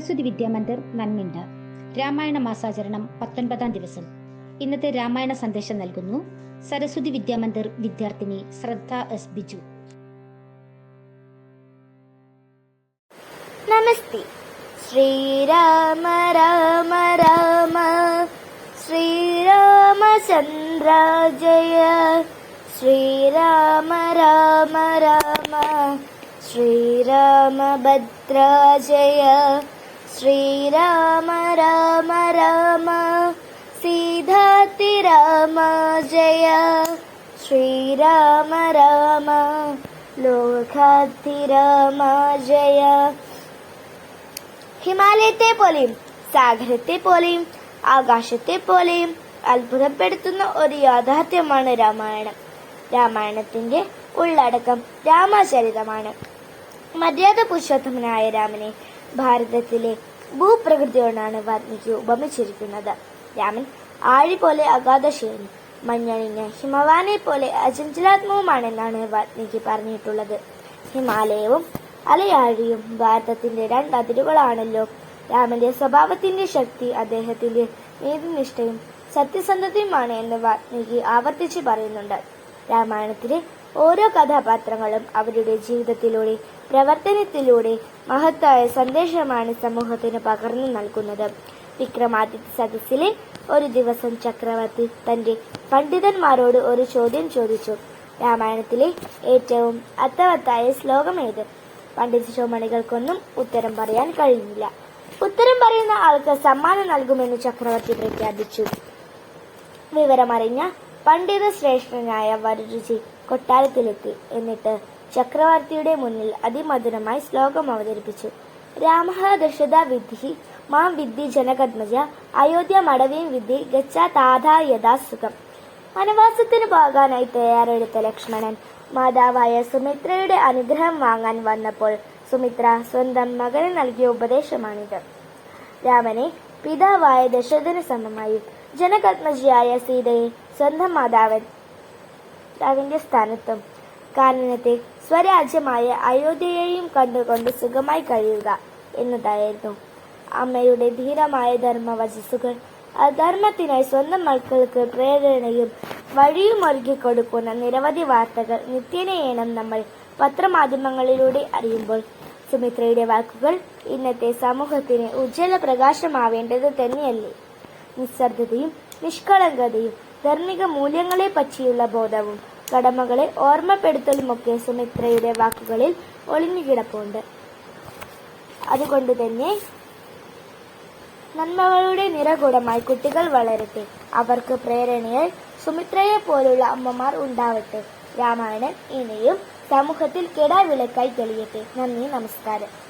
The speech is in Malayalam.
സരസ്വതി വിദ്യാമന്ദിർ നന്മിണ്ട് രാമായണ മാസാചരണം പത്തൊൻപതാം ദിവസം. ഇന്നത്തെ രാമായണ സന്ദേശം നൽകുന്നു. സരസ്വതി വിദ്യാമന്ദിർ വിദ്യാർത്ഥിനി ശ്രദ്ധ എസ് ബിജു. നമസ്തേ. ശ്രീരാമ രാമ രാമ. ശ്രീരാമചന്ദ്ര ജയ. ശ്രീരാമ രാമ രാമ. ശ്രീരാമഭദ്ര ജയ. ശ്രീരാമ രാമ രാമ സീതാതി രാമ ജയ. ശ്രീരാമ രാമ ലോകാതി രാമ ജയ. ഹിമാലയത്തെ പോലെയും സാഗരത്തെ പോലെയും ആകാശത്തെ പോലെയും അത്ഭുതപ്പെടുത്തുന്ന ഒരു യാഥാർത്ഥ്യമാണ് രാമായണം. രാമായണത്തിന്റെ ഉള്ളടക്കം രാമചരിതമാണ്. മര്യാദ പുരുഷോത്തമനായ രാമനെ ഭാരതത്തിലെ ഭൂപ്രകൃതിയോടാണ് വാൽമീകി ഉപമിച്ചിരിക്കുന്നത്. രാമൻ ആഴി പോലെ അഗാധശേനി മഞ്ഞണിഞ്ഞ ഹിമവാനെ പോലെ അചഞ്ചലാത്മവുമാണെന്നാണ് വാൽമീകി പറഞ്ഞിട്ടുള്ളത്. ഹിമാലയവും അലയാഴിയും ഭാരതത്തിന്റെ രണ്ട് അതിരുകളാണല്ലോ. രാമന്റെ സ്വഭാവത്തിന്റെ ശക്തി അദ്ദേഹത്തിന്റെ നീതിനിഷ്ഠയും സത്യസന്ധതയുമാണ് എന്ന് വാൽമീകി ആവർത്തിച്ച് പറയുന്നുണ്ട്. രാമായണത്തിലെ ഓരോ കഥാപാത്രങ്ങളും അവരുടെ ജീവിതത്തിലൂടെ പ്രവർത്തനത്തിലൂടെ മഹത്തായ സന്ദേശമാണ് സമൂഹത്തിന് പകർന്നു നൽകുന്നത്. വിക്രമാദിത്യ സദസ്സിലെ ഒരു ദിവസം ചക്രവർത്തി തന്റെ പണ്ഡിതന്മാരോട് ഒരു ചോദ്യം ചോദിച്ചു. രാമായണത്തിലെ ഏറ്റവും അർത്ഥവത്തായ ശ്ലോകം ഏത്? പണ്ഡിത ശോമണികൾക്കൊന്നും ഉത്തരം പറയാൻ കഴിഞ്ഞില്ല. ഉത്തരം പറയുന്ന ആൾക്ക് സമ്മാനം നൽകുമെന്ന് ചക്രവർത്തി പ്രഖ്യാപിച്ചു. വിവരമറിഞ്ഞ പണ്ഡിത ശ്രേഷ്ഠനായ വരരുചി കൊട്ടാരത്തിലെത്തി. എന്നിട്ട് ചക്രവർത്തിയുടെ മുന്നിൽ അതിമധുരമായി ശ്ലോകം അവതരിപ്പിച്ചു. രാമ ദശത വിദ്ധി മാം വിദ്ധി ജനകത്മജ അയോധ്യ മടവീം വിദ്ധി ഗച്ഛ താഥാ യഥാസുഖം വനവാസത്തിന് പോകാനായി തയ്യാറെടുത്ത ലക്ഷ്മണൻ മാതാവായ സുമിത്രയുടെ അനുഗ്രഹം വാങ്ങാൻ വന്നപ്പോൾ സുമിത്ര സ്വന്തം മകന് നൽകിയ ഉപദേശമാണിത്. രാമനെ പിതാവായ ദശരഥന് സ്വന്തമായും. ജനകത്മജിയായ സീതയെ സ്വന്തം മാതാവൻ അവന്റെ സ്ഥാനത്തും കാരണത്തെ സ്വരാജ്യമായ അയോധ്യയെയും കണ്ടുകൊണ്ട് സുഖമായി കഴിയുക എന്നതായിരുന്നു. അമ്മയുടെ ധീരമായ ധർമ്മവചസ്സുകൾ അധർമ്മത്തിനായി സ്വന്തം മക്കൾക്ക് പ്രേരണയും വഴിയും ഒരുക്കി കൊടുക്കുന്ന നിരവധി വാർത്തകൾ നിത്യേനയേണം നമ്മൾ പത്രമാധ്യമങ്ങളിലൂടെ അറിയുമ്പോൾ സുമിത്രയുടെ വാക്കുകൾ ഇന്നത്തെ സമൂഹത്തിന് ഉജ്ജ്വല പ്രകാശമാവേണ്ടത് തന്നെയല്ലേ? നിസ്സർഗതയും നിഷ്കളങ്കതയും ധാർമ്മിക മൂല്യങ്ങളെ പറ്റിയുള്ള ബോധവും കടമകളെ ഓർമ്മപ്പെടുത്തലുമൊക്കെ സുമിത്രയുടെ വാക്കുകളിൽ ഒളിഞ്ഞുകിടപ്പുണ്ട് അതുകൊണ്ട് തന്നെ നന്മകളുടെ നിറകുടമായി കുട്ടികൾ വളരട്ടെ. അവർക്ക് പ്രേരണയായി സുമിത്രയെ പോലുള്ള അമ്മമാർ ഉണ്ടാവട്ടെ. രാമായണൻ ഇനിയും സമൂഹത്തിൽ കെടാവിളക്കായി തെളിയട്ടെ. നന്ദി നമസ്കാരം.